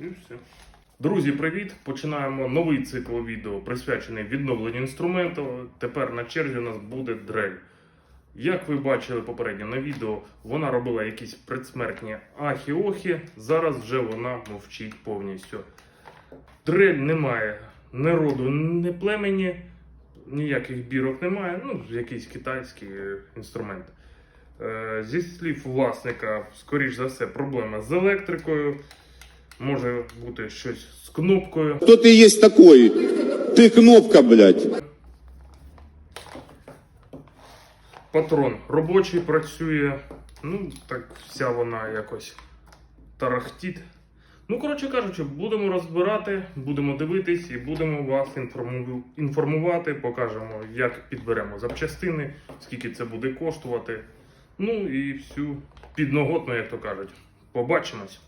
І все. Друзі, привіт! Починаємо новий цикл відео, присвячений відновленню інструменту. Тепер на черзі у нас буде дрель. Як ви бачили попередньо на відео, вона робила якісь предсмертні ахі-охі. Зараз вже вона мовчить повністю. Дрель немає ні роду, ні племені, ніяких бірок немає. Ну, якийсь китайський е, інструмент. Е, Зі слів власника, скоріш за все, проблема з електрикою. Може бути щось з кнопкою. Кто ты есть такой? Ты кнопка, блядь. Патрон робочий працює. Ну, так вся вона якось тарахтить. Ну, коротше кажучи, будемо розбирати, будемо дивитись і будемо вас інформувати. Покажемо, як підберемо запчастини, скільки це буде коштувати. Ну і всю підноготну, як то кажуть. Побачимось.